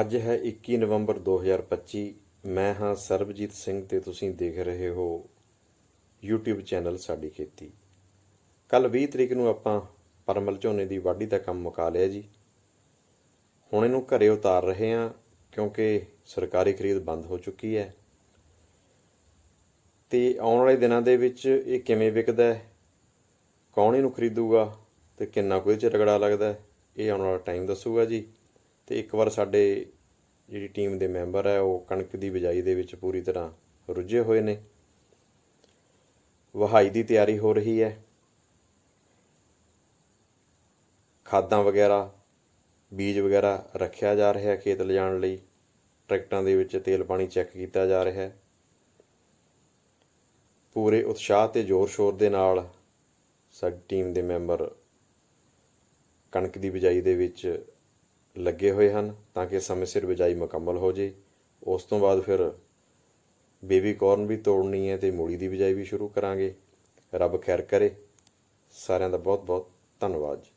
ਅੱਜ ਹੈ 21 ਨਵੰਬਰ 2025 ਮੈਂ ਹਾਂ ਸਰਬਜੀਤ ਸਿੰਘ ਤੇ ਤੁਸੀਂ ਦੇਖ ਰਹੇ ਹੋ YouTube ਚੈਨਲ ਸਾਡੀ ਖੇਤੀ। ਕੱਲ 20 ਤਰੀਕ ਨੂੰ ਆਪਾਂ ਪਰਮਲ ਝੋਨੇ ਦੀ ਵਾਢੀ ਦਾ ਕੰਮ ਮੁਕਾ ਲਿਆ ਜੀ। ਹੁਣ ਇਹਨੂੰ ਘਰੇ ਉਤਾਰ ਰਹੇ ਹਾਂ ਕਿਉਂਕਿ ਸਰਕਾਰੀ ਖਰੀਦ ਬੰਦ ਹੋ ਚੁੱਕੀ ਹੈ। ਤੇ ਆਉਣ ਵਾਲੇ ਦਿਨਾਂ ਦੇ ਵਿੱਚ ਇਹ ਕਿਵੇਂ ਵਿਕਦਾ ਹੈ, ਕੌਣ ਇਹਨੂੰ ਖਰੀਦੂਗਾ ਤੇ ਕਿੰਨਾ ਕੁ ਇਹ 'ਚ ਰਗੜਾ ਲੱਗਦਾ ਇਹ ਆਉਣ ਵਾਲਾ ਟਾਈਮ ਦੱਸੂਗਾ ਜੀ। ਅਤੇ ਇੱਕ ਵਾਰ ਸਾਡੇ ਜਿਹੜੀ ਟੀਮ ਦੇ ਮੈਂਬਰ ਹੈ, ਉਹ ਕਣਕ ਦੀ ਬਿਜਾਈ ਦੇ ਵਿੱਚ ਪੂਰੀ ਤਰ੍ਹਾਂ ਰੁੱਝੇ ਹੋਏ ਨੇ। ਵਹਾਈ ਦੀ ਤਿਆਰੀ ਹੋ ਰਹੀ ਹੈ। ਖਾਦਾਂ ਵਗੈਰਾ, ਬੀਜ ਵਗੈਰਾ ਰੱਖਿਆ ਜਾ ਰਿਹਾ ਹੈ ਖੇਤ ਲਿਜਾਣ ਲਈ। ਟਰੈਕਟਰਾਂ ਦੇ ਵਿੱਚ ਤੇਲ ਪਾਣੀ ਚੈੱਕ ਕੀਤਾ ਜਾ ਰਿਹਾ ਹੈ। ਪੂਰੇ ਉਤਸ਼ਾਹ ਤੇ ਜ਼ੋਰ ਸ਼ੋਰ ਦੇ ਨਾਲ ਸਾਡੀ ਟੀਮ ਦੇ ਮੈਂਬਰ ਕਣਕ ਦੀ ਬਿਜਾਈ ਦੇ ਵਿੱਚ ਲੱਗੇ ਹੋਏ ਹਨ ਤਾਂ ਕਿ ਸਮੇਂ ਸਿਰ ਬਿਜਾਈ ਮੁਕੰਮਲ ਹੋ ਜੇ ਉਸ ਤੋਂ ਬਾਅਦ ਫਿਰ ਬੇਬੀ ਕਾਰਨ ਵੀ ਤੋੜਨੀ ਹੈ ਤੇ ਮੂਲੀ ਦੀ ਬਿਜਾਈ ਵੀ ਸ਼ੁਰੂ ਕਰਾਂਗੇ। ਰੱਬ ਖੈਰ ਕਰੇ। ਸਾਰਿਆਂ ਦਾ ਬਹੁਤ ਬਹੁਤ ਧੰਨਵਾਦ ਜੀ।